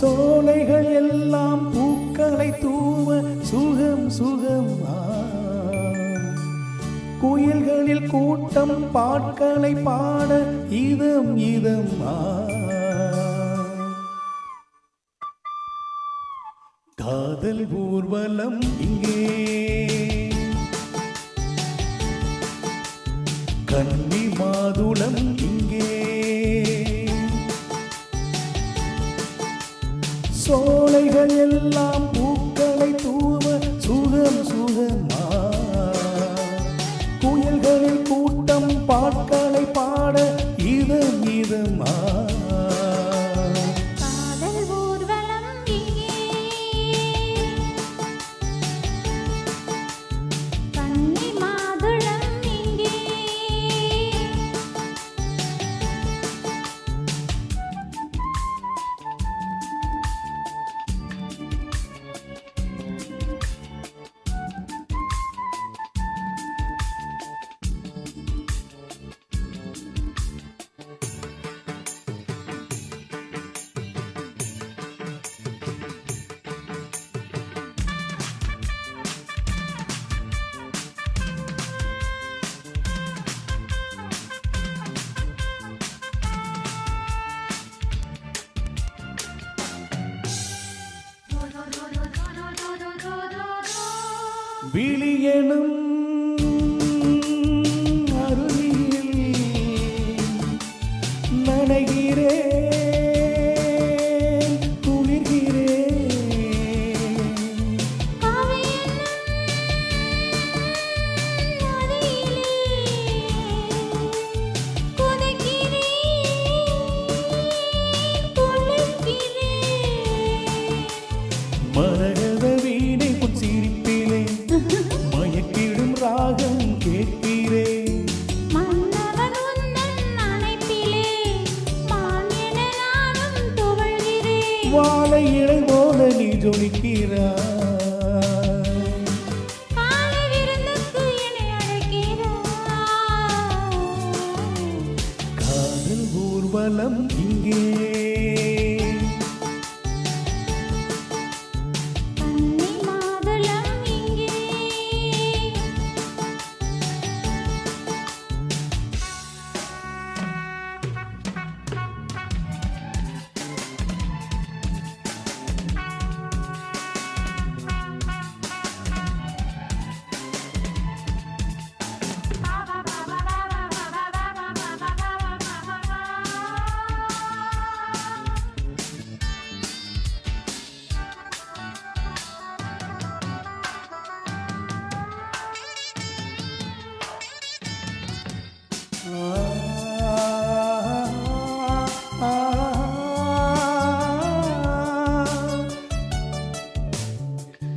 சோலைகள் எல்லாம் பூக்களை தூவ சுகம் சுகம் குயில்களில் கூட்டம் பாட்களை பாட இதம் இதம் காதல் ஊர்வலம் இங்கே. சோலைகள் எல்லாம் பூக்களை தூவ சுகம் சுகமா? குயல்களில் கூட்டம் பாட்களை பாட இதம் இதமா? விழியனும் வாழை இழை போல நீ ஜொலிக்கிறாய். காதல் ஊர்வலம் இங்கே.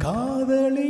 காதலி